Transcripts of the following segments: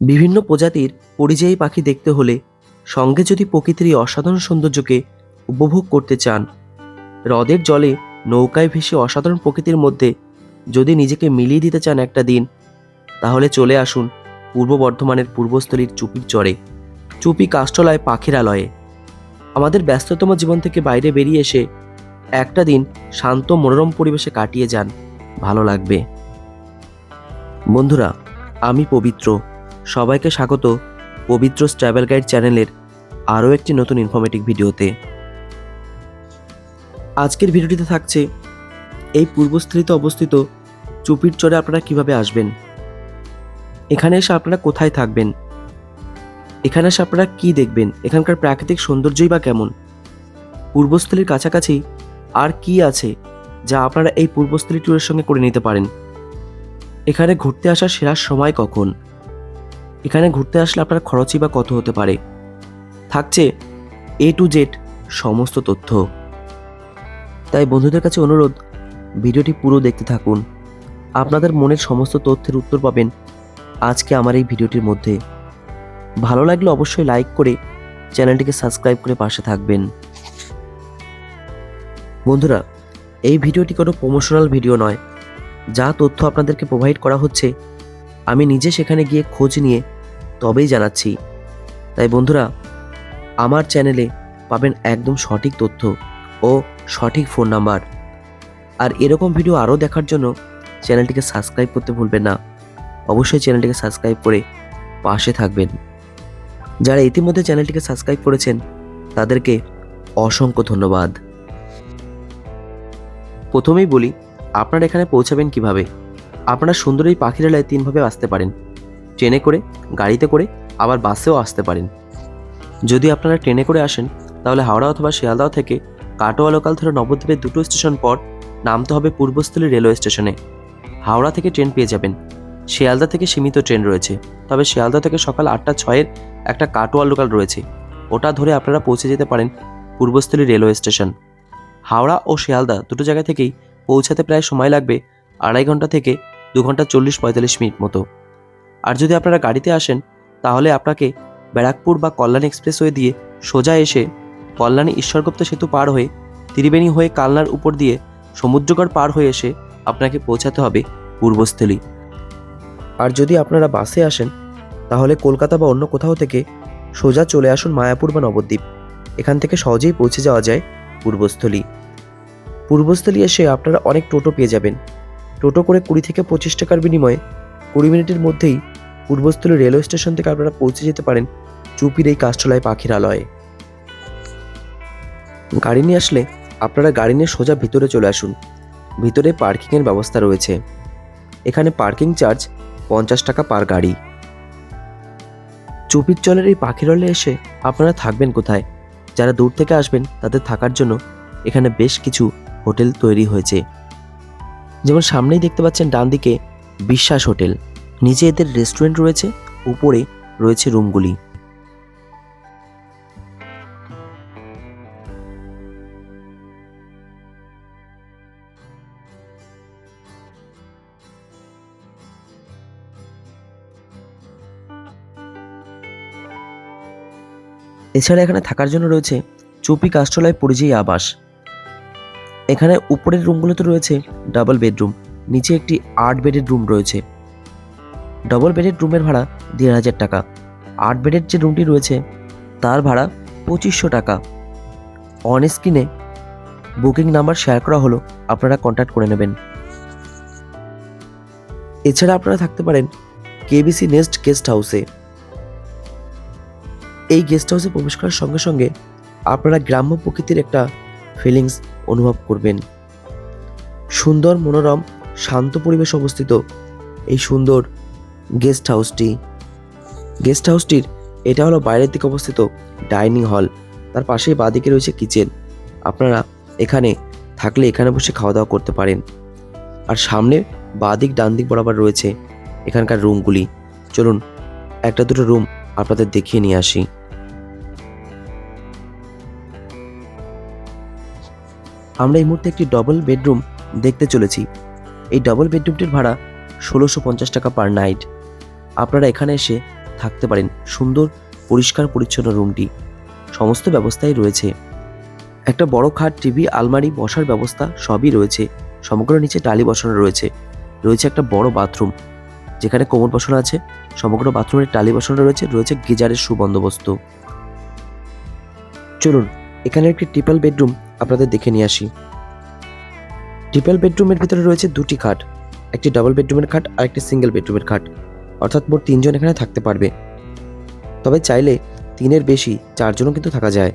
বিভিন্ন প্রজাতির পরিযায়ী পাখি দেখতে হলে সঙ্গে যদি প্রকৃতির এই অসাধারণ সৌন্দর্যকে উপভোগ করতে চান, হ্রদের জলে নৌকায় ভেসে অসাধারণ প্রকৃতির মধ্যে যদি নিজেকে মিলিয়ে দিতে চান একটা দিন, তাহলে চলে আসুন পূর্ব বর্ধমানের পূর্বস্থলীর চুপির চরে, চুপি কাষ্টলায় পাখিরালয়ে আমাদের ব্যস্ততম জীবন থেকে বাইরে বেরিয়ে এসে একটা দিন শান্ত মনোরম পরিবেশে কাটিয়ে যান, ভালো লাগবে। বন্ধুরা, আমি পবিত্র। সবাইকে স্বাগত পবিত্র ট্রাভেল গাইড চ্যানেলের আরও একটি নতুন ইনফরমেটিভ ভিডিওতে। আজকের ভিডিওটিতে থাকছে, এই পূর্বস্থলিতে অবস্থিত চুপির চরে আপনারা কীভাবে আসবেন? এখানে এসে আপনারা কোথায় থাকবেন? এখানে এসে আপনারা কি দেখবেন? এখানকার প্রাকৃতিক সৌন্দর্যই বা কেমন? পূর্বস্থলীর কাছাকাছি আর কি আছে যা আপনারা এই পূর্বস্থলী ট্যুরের সঙ্গে করে নিতে পারেন? এখানে ঘুরতে আসার সেরা সময় কখন? এখানে ঘুরতে আসলে আপনার খরচই বা কত হতে পারে? থাকছে এ টু জেড সমস্ত তথ্য। তাই বন্ধুদের কাছে অনুরোধ, ভিডিওটি পুরো দেখতে থাকুন। আপনাদের মনের সমস্ত তথ্যের উত্তর পাবেন আজকে আমার এই ভিডিওটির মধ্যে। ভালো লাগলে অবশ্যই লাইক করে চ্যানেলটিকে সাবস্ক্রাইব করে পাশে থাকবেন। বন্ধুরা, এই ভিডিওটি কোনো প্রমোশনাল ভিডিও নয়। যা তথ্য আপনাদেরকে প্রোভাইড করা হচ্ছে আমি নিজে সেখানে গিয়ে খোঁজ নিয়ে তবেই জানাচ্ছি। তাই বন্ধুরা, আমার চ্যানেলে পাবেন একদম সঠিক তথ্য ও সঠিক ফোন নাম্বার। আর এরকম ভিডিও আরও দেখার জন্য চ্যানেলটিকে সাবস্ক্রাইব করতে ভুলবেন না। অবশ্যই চ্যানেলটিকে সাবস্ক্রাইব করে পাশে থাকবেন। যারা ইতিমধ্যে চ্যানেলটিকে সাবস্ক্রাইব করেছেন, তাদেরকে অসংখ্য ধন্যবাদ। প্রথমেই বলি, আপনারা এখানে পৌঁছাবেন কীভাবে? আপনারা সুন্দর এই পাখিরালয়ে তিনভাবে আসতে পারেন। ট্রেনে করে, গাড়িতে করে, আবার বাসেও আসতে পারেন। যদি আপনারা ট্রেনে করে আসেন, তাহলে হাওড়া অথবা শিয়ালদাহ থেকে কাটোয়া লোকাল ধরে নবদ্বীপের দুটো স্টেশন পর নামতে হবে পূর্বস্থলী রেলওয়ে স্টেশনে। হাওড়া থেকে ট্রেন পেয়ে যাবেন। শিয়ালদা থেকে সীমিত ট্রেন রয়েছে। তবে শিয়ালদা থেকে সকাল আটটা ছয়ের একটা কাটোয়া লোকাল রয়েছে। ওটা ধরে আপনারা পৌঁছে যেতে পারেন পূর্বস্থলী রেলওয়ে স্টেশন। হাওড়া ও শিয়ালদা দুটো জায়গা থেকেই পৌঁছাতে প্রায় সময় লাগবে আড়াই ঘণ্টা থেকে দু ঘণ্টা চল্লিশ পঁয়তাল্লিশ মিনিট মতো। আর যদি আপনারা গাড়িতে আসেন, তাহলে আপনাকে ব্যারাকপুর বা কল্যাণ এক্সপ্রেস এক্সপ্রেসওয়ে দিয়ে সোজা এসে কল্যাণী ঈশ্বরগুপ্ত সেতু পার হয়ে ত্রিবেণী হয়ে কালনার উপর দিয়ে সমুদ্রগড় পার হয়ে এসে আপনাকে পৌঁছাতে হবে পূর্বস্থলী। আর যদি আপনারা বাসে আসেন, তাহলে কলকাতা বা অন্য কোথাও থেকে সোজা চলে আসুন মায়াপুর বা নবদ্বীপ। এখান থেকে সহজেই পৌঁছে যাওয়া যায় পূর্বস্থলী। পূর্বস্থলী এসে আপনারা অনেক টোটো পেয়ে যাবেন। টোটো করে কুড়ি থেকে পঁচিশ টাকার বিনিময়ে কুড়ি মিনিটের মধ্যেই পূর্বস্থলী রেলওয়ে স্টেশন থেকে আপনারা পৌঁছে যেতে পারেন চুপির এই কাষ্ঠলায় পাখির আলয়ে। গাড়ি নিয়ে আসলে আপনারা গাড়ি নিয়ে সোজা ভিতরে চলে আসুন। ভিতরে পার্কিংয়ের ব্যবস্থা রয়েছে। এখানে পার্কিং চার্জ পঞ্চাশ টাকা পার গাড়ি। চুপির চলের এই পাখিরলে এসে আপনারা থাকবেন কোথায়? যারা দূর থেকে আসবেন তাদের থাকার জন্য এখানে বেশ কিছু হোটেল তৈরি হয়েছে। যেমন সামনেই দেখতে পাচ্ছেন ডান দিকে বিশ্বাস হোটেল। নিচে এদের রেস্টুরেন্ট রয়েছে, উপরে রয়েছে রুমগুলি। এছাড়া এখানে থাকার জন্য রয়েছে চুপি কাষ্টলায় পরিযায়ী আবাস। এখানে উপরের রুমগুলোতে রয়েছে ডাবল বেডরুম নিচে একটি আট বেডের রুম রয়েছে। ডবল বেডের রুমের ভাড়া দেড় হাজার টাকা। আট বেডের যে রুমটি রয়েছে, তার ভাড়া পঁচিশশো টাকা। অন স্ক্রিনে বুকিং নাম্বার শেয়ার করা হলো, আপনারা কন্ট্যাক্ট করে নেবেন। এছাড়া আপনারা থাকতে পারেন কেবিসি নেস্ট গেস্ট হাউসে এই গেস্ট হাউসে প্রবেশ করার সঙ্গে সঙ্গে আপনারা গ্রাম্য প্রকৃতির একটা ফিলিংস অনুভব করবেন। সুন্দর মনোরম, শান্ত পরিবেশ অবস্থিত এই সুন্দর গেস্ট হাউসটি। গেস্ট হাউসটির, এটা হলো বাইরের দিকে অবস্থিত ডাইনিং হল। তার পাশেই বাঁদিকে রয়েছে কিচেন। আপনারা এখানে থাকলে এখানে বসে খাওয়া দাওয়া করতে পারেন। আর সামনে বাঁদিক ডান দিক বরাবর রয়েছে এখানকার রুমগুলি। চলুন, একটা দুটো রুম আপনাদের দেখিয়ে নিয়ে আসি। আমরা এই মুহূর্তে একটি ডবল বেডরুম দেখতে চলেছি। এই ডবল বেডরুমটির ভাড়া ষোলোশো পঞ্চাশ টাকা পার নাইট আপনারা এখানে এসে থাকতে পারেন সুন্দর, পরিষ্কার, পরিচ্ছন্ন রুমটি সমস্ত ব্যবস্থাই রয়েছে। একটা বড় খাট টিভি আলমারি বসার ব্যবস্থা সবই রয়েছে। সমগ্র নিচে টালি বসানো রয়েছে। রয়েছে একটা বড় বাথরুম যেখানে কোমর বসানো আছে। সমগ্র বাথরুমের টালি বসানো রয়েছে। রয়েছে গিজারের সুবন্দোবস্ত। চলুন, এখানে একটি ট্রিপল বেডরুম আপনাদের দেখে নিয়ে আসি। ট্রিপল বেডরুমের ভিতরে রয়েছে দুটি খাট, একটি ডাবল বেডরুমের খাট আর একটি সিঙ্গেল বেডরুমের খাট। অর্থাৎ মোট তিনজন এখানে থাকতে পারবে। তবে চাইলে তিনের বেশি চারজনও কিন্তু থাকা যায়।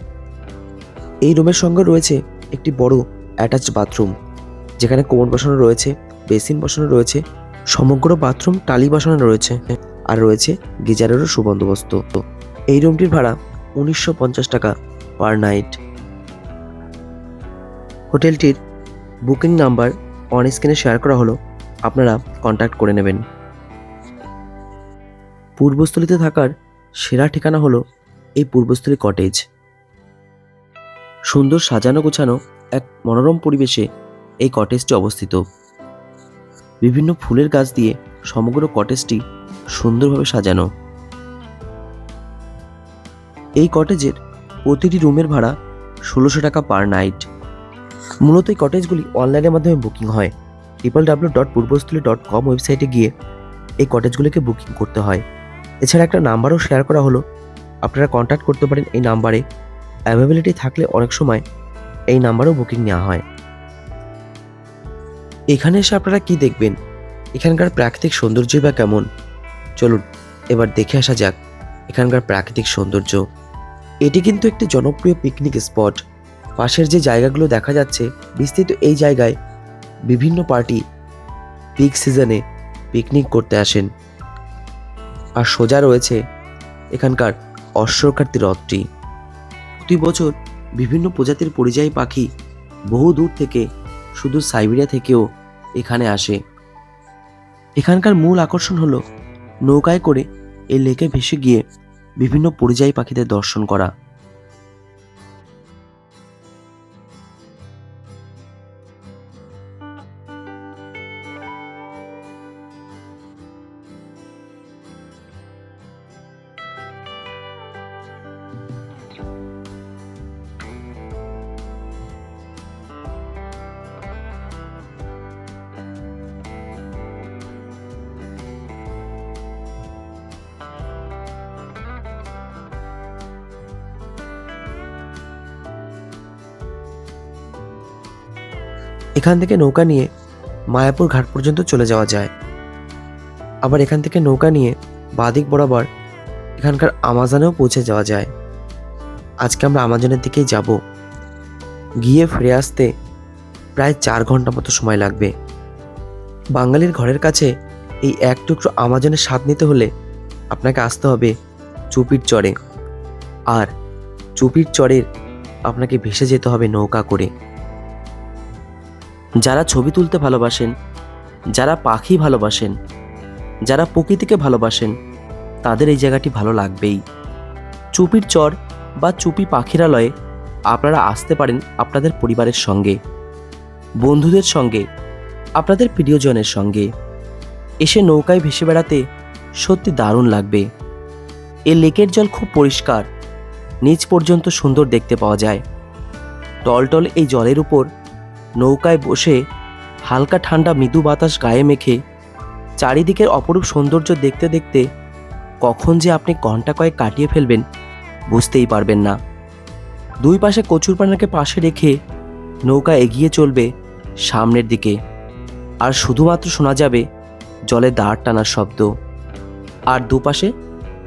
এই রুমের সঙ্গে রয়েছে একটি বড় অ্যাটাচড বাথরুম যেখানে কোমর বসানো রয়েছে বেসিন বসানো রয়েছে, সমগ্র বাথরুম টালি বসানো রয়েছে আর রয়েছে গিজারেরও সুবন্দোবস্ত। এই রুমটির ভাড়া উনিশশো পঞ্চাশ টাকা পার নাইট হোটেলটির বুকিং নাম্বার অন স্ক্রিনে শেয়ার করা হলো, আপনারা কন্ট্যাক্ট করে নেবেন। পূর্বস্থলীতে থাকার সেরা ঠিকানা হলো এই পূর্বস্থলী কটেজ সুন্দর সাজানো গোছানো এক মনোরম পরিবেশে এই কটেজটি অবস্থিত। বিভিন্ন ফুলের গাছ দিয়ে সমগ্র কটেজটি সুন্দরভাবে সাজানো। এই কটেজের প্রতিটি রুমের ভাড়া ষোলোশো টাকা পার নাইট মূলত এই কটেজগুলি অনলাইনের মাধ্যমে বুকিং হয়। Triple W dot Purbasthali dot com ওয়েবসাইটে গিয়ে এই কটেজগুলিকে বুকিং করতে হয়। এছাড়া একটা নাম্বারও শেয়ার করা হলো। আপনারা কন্ট্যাক্ট করতে পারেন এই নাম্বারে। অ্যাভেলেবিলিটি থাকলে অনেক সময় এই নাম্বারেও বুকিং নেওয়া হয়। এখানে এসে আপনারা কি দেখবেন? এখানকার প্রাকৃতিক সৌন্দর্যই বা কেমন? চলুন, এবার দেখে আসা যাক এখানকার প্রাকৃতিক সৌন্দর্য। এটি কিন্তু একটি জনপ্রিয় পিকনিক স্পট পাশের যে জায়গাগুলো দেখা যাচ্ছে, বিস্তৃত এই জায়গায় বিভিন্ন পার্টি পিক সিজনে পিকনিক করতে আসেন। আর সোজা রয়েছে এখানকার অশ্বকার্তি হ্রদটি। প্রতি বছর বিভিন্ন প্রজাতির পরিযায়ী পাখি বহু দূর থেকে, শুধু সাইবেরিয়া থেকেও এখানে আসে। এখানকার মূল আকর্ষণ হলো নৌকায় করে এই লেকে ভেসে গিয়ে বিভিন্ন পরিযায়ী পাখিদের দর্শন করা। এখান থেকে নৌকা নিয়ে মায়াপুর ঘাট পর্যন্ত চলে যাওয়া যায়। আবার এখান থেকে নৌকা নিয়ে বাদিক বরাবর এখানকার আমাজনেও পৌঁছে যাওয়া যায়। আজকে আমরা আমাজনের দিকেই যাব। গিয়ে ফিরে আসতে প্রায় চার ঘণ্টা মতো সময় লাগবে। বাঙালির ঘরের কাছে এই এক টুকরো আমাজনের স্বাদ নিতে হলে আপনাকে আসতে হবে চুপির চরে। আর চুপির চরের আপনাকে ভেসে যেতে হবে নৌকা করে। যারা ছবি তুলতে ভালোবাসেন, যারা পাখি ভালোবাসেন, যারা প্রকৃতিকে ভালোবাসেন, তাদের এই জায়গাটি ভালো লাগবেই। চুপির চর বা চুপি পাখিরালয়ে আপনারা আসতে পারেন আপনাদের পরিবারের সঙ্গে, বন্ধুদের সঙ্গে, আপনাদের প্রিয়জনের সঙ্গে। এসে নৌকায় ভেসে বেড়াতে সত্যি দারুণ লাগবে। এ লেকের জল খুব পরিষ্কার, নিচ পর্যন্ত সুন্দর দেখতে পাওয়া যায়। টলটল এই জলের উপর নৌকায় বসে হালকা ঠান্ডা মৃদু বাতাস গায়ে মেখে চারিদিকের অপরূপ সৌন্দর্য দেখতে দেখতে কখন যে আপনি ঘণ্টা কয়েক কাটিয়ে ফেলবেন বুঝতেই পারবেন না। দুই পাশে কচুরপানাকে পাশে রেখে নৌকা এগিয়ে চলবে সামনের দিকে। আর শুধুমাত্র শোনা যাবে জলে দাঁড় টানার শব্দ। আর দুপাশে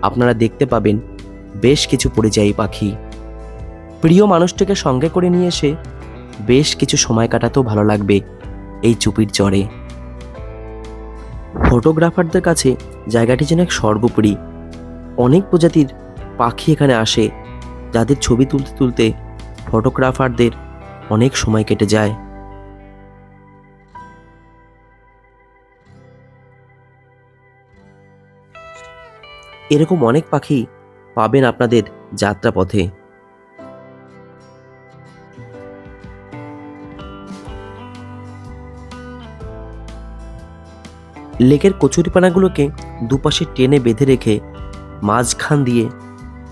আপনারা দেখতে পাবেন বেশ কিছু পরিযায়ী পাখি। প্রিয় মানুষটিকে সঙ্গে করে নিয়ে এসে বেশ কিছু সময় কাটাতেও ভালো লাগবে এই চুপির চরে ফটোগ্রাফারদের কাছে জায়গাটি যেন এক সর্বোপরি অনেক প্রজাতির পাখি এখানে আসে, যাদের ছবি তুলতে তুলতে ফটোগ্রাফারদের অনেক সময় কেটে যায়। এরকম অনেক পাখি পাবেন আপনাদের যাত্রাপথে। লেকের কচুরিপানাগুলোকে দুপাশে টেনে বেঁধে রেখে মাঝখান দিয়ে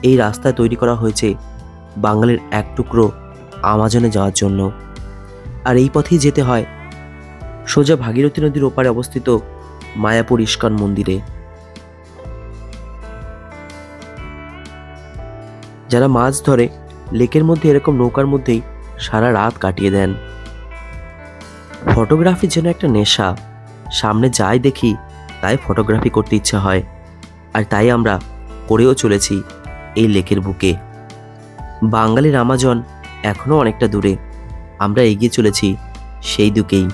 এই রাস্তায় তৈরি করা হয়েছে বাঙালির এক টুকরো আমাজনে যাওয়ার জন্য। আর এই পথেই যেতে হয় সোজা ভাগীরথী নদীর ওপারে অবস্থিত মায়াপুর ইস্কন মন্দিরে। যারা মাছ ধরে, লেকের মধ্যে এরকম নৌকার মধ্যেই সারা রাত কাটিয়ে দেন। ফটোগ্রাফির যেন একটা নেশা। সামনে যাই দেখি, তাই ফটোগ্রাফি করতে ইচ্ছা হয়। আর তাই আমরা করেও চলেছি এই লেকের বুকে। বাঙালির আমাজন এখনও অনেকটা দূরে। আমরা এগিয়ে চলেছি সেই দিকেই।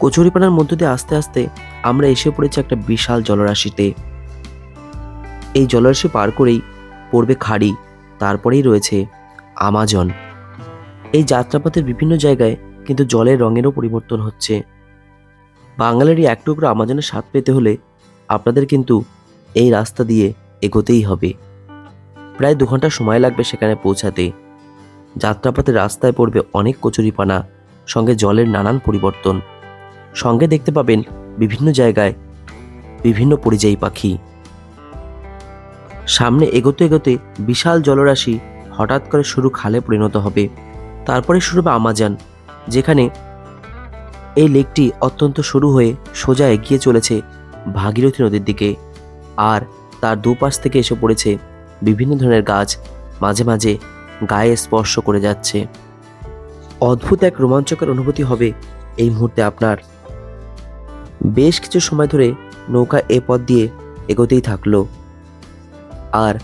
কচুরিপানার মধ্য দিয়ে আস্তে আস্তে আমরা এসে পড়েছি একটা বিশাল জলরাশিতে। এই জলরাশি পার করেই পড়বে খাড়ি, তারপরেই রয়েছে আমাজন। এই যাত্রাপথের বিভিন্ন জায়গায় কিন্তু জলের রঙেরও পরিবর্তন হচ্ছে। বাঙালির এক টুকরো আমাজনের স্বাদ পেতে হলে আপনাদের কিন্তু এই রাস্তা দিয়ে এগোতেই হবে। প্রায় দু ঘণ্টা সময় লাগবে সেখানে পৌঁছাতে। যাত্রাপথের রাস্তায় পড়বে অনেক কচুরিপানা, সঙ্গে জলের নানান পরিবর্তন। সঙ্গে দেখতে পাবেন বিভিন্ন জায়গায় বিভিন্ন পরিযায়ী পাখি। সামনে এগোতে এগোতে বিশাল জলরাশি হঠাৎ করে শুরু খালে পরিণত হবে। তারপরে শুরু হবে আমাজন। যেখানে এই লেকটি অত্যন্ত সরু হয়ে সোজা এগিয়ে চলেছে ভাগীরথী নদীর দিকে। আর তার দুপাশ থেকে এসে পড়েছে বিভিন্ন ধরনের গাছ, মাঝে মাঝে গায়ে স্পর্শ করে যাচ্ছে। অদ্ভুত এক রোমাঞ্চকর অনুভূতি হবে এই মুহূর্তে আপনার। বেশ কিছু সময় ধরে নৌকা এ পথ দিয়ে এগোতেই থাকল। আর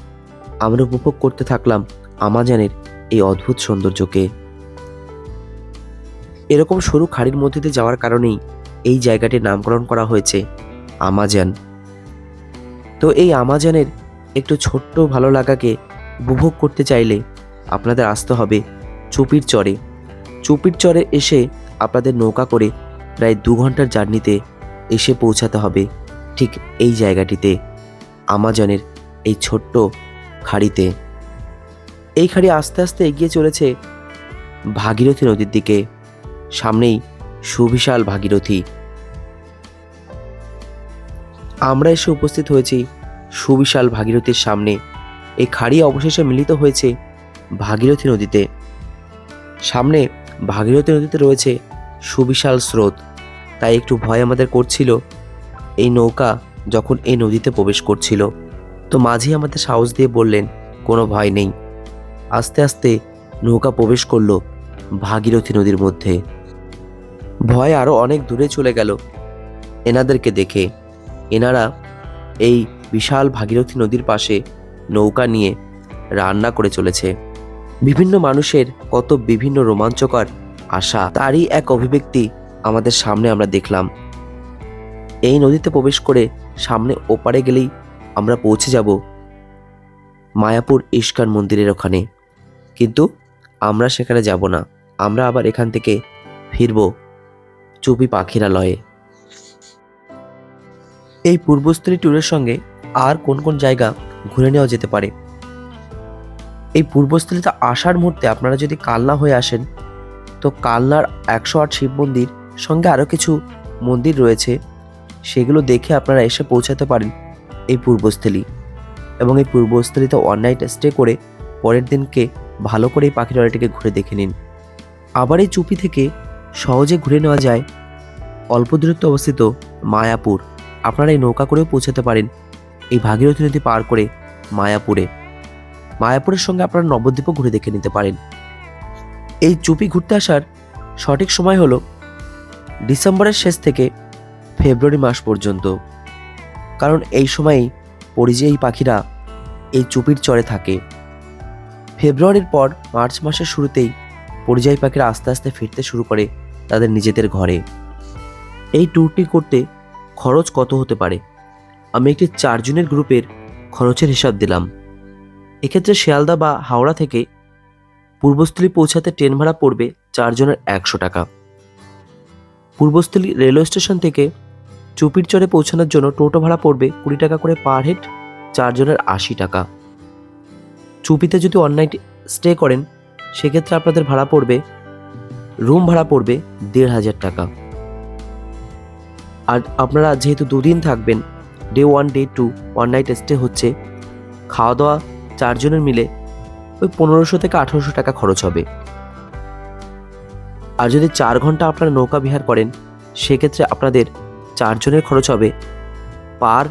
আমরা উপভোগ করতে থাকলাম আমাজানের এই অদ্ভুত সৌন্দর্যকে। এরকম সরু খাড়ির মধ্যে দিয়ে যাওয়ার কারণেই এই জায়গাটির নামকরণ করা হয়েছে আমাজন। তো এই আমাজনের একটু ছোট্ট ভালো লাগাকে উপভোগ করতে চাইলে আপনাদের আসতে হবে চুপির চরে। চুপির চরে এসে আপনাদের নৌকা করে প্রায় দু ঘণ্টার জার্নিতে এসে পৌঁছাতে হবে ঠিক এই জায়গাটিতে, আমাজনের এই ছোট্ট খাড়িতে। এই খাড়ি আস্তে আস্তে এগিয়ে চলেছে ভাগীরথী নদীর দিকে। সামনেই সুবিশাল ভাগীরথী। আমরা এসে উপস্থিত হয়েছি সুবিশাল ভাগীরথীর সামনে। এই খাড়ি অবশেষে মিলিত হয়েছে ভাগীরথী নদীতে। সামনে ভাগীরথী নদীতে রয়েছে সুবিশাল স্রোত। তাই একটু ভয় আমাদের করছিল এই নৌকা যখন এই নদীতে প্রবেশ করছিল। তো মাঝি আমাদের সাহস দিয়ে বললেন, কোনো ভয় নেই। আস্তে আস্তে নৌকা প্রবেশ করল ভাগীরথী নদীর মধ্যে। ভয় আরও অনেক দূরে চলে গেল। এনাদেরকে দেখে এনারা এই বিশাল ভাগীরথী নদীর পাশে নৌকা নিয়ে রান্না করে চলেছে। বিভিন্ন মানুষের কত বিভিন্ন রোমাঞ্চকর আশা, তারই এক অভিব্যক্তি আমাদের সামনে আমরা দেখলাম। এই নদীতে প্রবেশ করে সামনে ওপারে গেলেই আমরা পৌঁছে যাব মায়াপুর ইস্কান মন্দিরের ওখানে। কিন্তু আমরা সেখানে যাব না। আমরা আবার এখান থেকে ফিরব। চুপি পাখিরালয়ে এই পূর্বস্থলী ট্যুরের সঙ্গে আর কোন কোন জায়গা ঘুরে নেওয়া যেতে পারে? এই পূর্বস্থলীতে আসার মুহূর্তে আপনারা যদি কালনা হয়ে আসেন, তো কালনার একশো আট শিব মন্দির সঙ্গে আরও কিছু মন্দির রয়েছে, সেগুলো দেখে আপনারা এসে পৌঁছাতে পারেন এই পূর্বস্থলী। এবং এই পূর্বস্থলীতে ওয়ান নাইট স্টে করে পরের দিনকে ভালো করে এই পাখিরালয়টিকে ঘুরে দেখে নিন। আবার এই চুপি থেকে সহজে ঘুরে নেওয়া যায়। অল্প দূরত্বে অবস্থিত মায়াপুর। আপনারা এই নৌকা করেও পৌঁছাতে পারেন। এই ভাগীরথী নদী পার করে মায়াপুরে। মায়াপুরের সঙ্গে আপনারা নবদ্বীপও ঘুরে দেখে নিতে পারেন। এই চুপি ঘুরতে আসার সঠিক সময় হলো ডিসেম্বরের শেষ থেকে ফেব্রুয়ারি মাস পর্যন্ত। কারণ এই সময়েই পরিযায়ী পাখিরা এই চুপির চরে থাকে। ফেব্রুয়ারির পর মার্চ মাসের শুরুতেই পরিযায়ী পাখিরা আস্তে আস্তে ফিরতে শুরু করে। তাদের নিজেদের ঘরে। এই ট্যুরটি করতে খরচ কত হতে পারে? আমি একটি চারজনের গ্রুপের খরচের হিসাব দিলাম। এক্ষেত্রে শিয়ালদা বা হাওড়া থেকে পূর্বস্থলী পৌঁছাতে ট্রেন ভাড়া পড়বে চারজনের একশো টাকা। পূর্বস্থলী রেলওয়ে স্টেশন থেকে চুপির চরে পৌঁছানোর জন্য টোটো ভাড়া পড়বে কুড়ি টাকা করে পার হেড, চারজনের আশি টাকা। চুপিতে যদি অন নাইট স্টে করেন, সেক্ষেত্রে আপনাদের ভাড়া পড়বে রুম ভাড়া পড়বে দেড় হাজার টাকা। আর আপনারা যেহেতু দুদিন থাকবেন day one day two one night stay হচ্ছে খাওয়া দাওয়া চারজনের মিলে ওই পনেরোশো থেকে আঠারোশো টাকা খরচ হবে। আর যদি চার ঘণ্টা আপনারা নৌকা বিহার করেন, সেক্ষেত্রে আপনাদের চারজনের খরচ হবে পার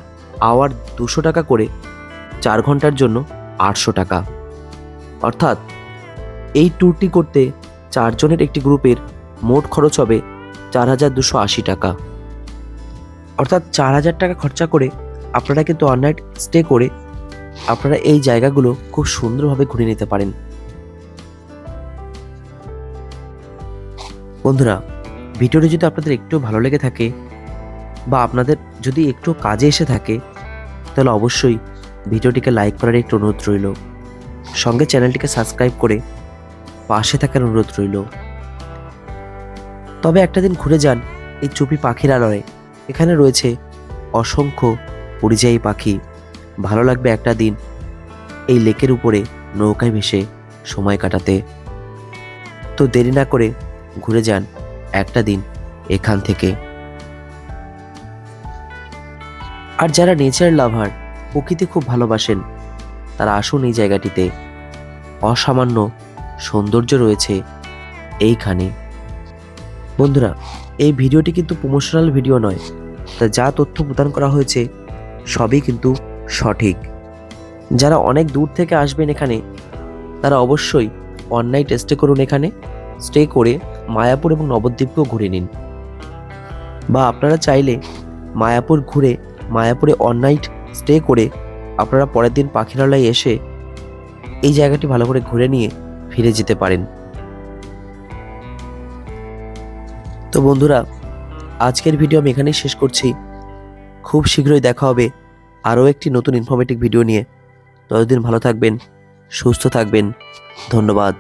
আওয়ার দুশো টাকা করে চার ঘণ্টার জন্য আটশো টাকা। অর্থাৎ এই ট্যুরটি করতে চারজনের একটি গ্রুপের মোট খরচ হবে চার হাজার দুশো আশি টাকা। অর্থাৎ চার হাজার টাকা খরচা করে আপনারা কিন্তু ওয়ান নাইট স্টে করে আপনারা এই জায়গাগুলো খুব সুন্দরভাবে ঘুরে নিতে পারেন। বন্ধুরা, ভিডিওটি যদি আপনাদের একটু ভালো লেগে থাকে বা আপনাদের যদি একটু কাজে এসে থাকে, তাহলে অবশ্যই ভিডিওটিকে লাইক করার একটু অনুরোধ রইল। সঙ্গে চ্যানেলটিকে সাবস্ক্রাইব করে পাশে থাকার অনুরোধ রইল। তবে একটা দিন ঘুরে যান এই চুপি পাখিরালয়ে এখানে রয়েছে অসংখ্য পরিযায়ী পাখি। ভালো লাগবে একটা দিন এই লেকের উপরে নৌকায় ভেসে সময় কাটাতে। তো দেরি না করে ঘুরে যান একটা দিন এখান থেকে। আর যারা নেচার লাভার প্রকৃতি খুব ভালোবাসেন, তারা আসুন এই জায়গাটিতে। অসামান্য সৌন্দর্য রয়েছে এইখানে। বন্ধুরা, এই ভিডিওটি কিন্তু প্রমোশনাল ভিডিও নয়, তা যা তথ্য প্রদান করা হয়েছে সবই কিন্তু সঠিক। যারা অনেক দূর থেকে আসবেন এখানে, তারা অবশ্যই ওয়ান নাইট স্টে করুন এখানে স্টে করে মায়াপুর এবং নবদ্বীপকেও ঘুরে নিন। বা আপনারা চাইলে মায়াপুর ঘুরে, মায়াপুরে অন নাইট স্টে করে আপনারা পরের দিন পাখিরালয়ে এসে এই জায়গাটি ভালো করে ঘুরে নিয়ে ফিরে যেতে পারেন। তো বন্ধুরা, আজকের ভিডিও আমি এখানেই শেষ করছি। খুব শীঘ্রই দেখা হবে আরও একটি নতুন ইনফরমেটিভ ভিডিও নিয়ে। ততদিন ভালো থাকবেন, সুস্থ থাকবেন। ধন্যবাদ।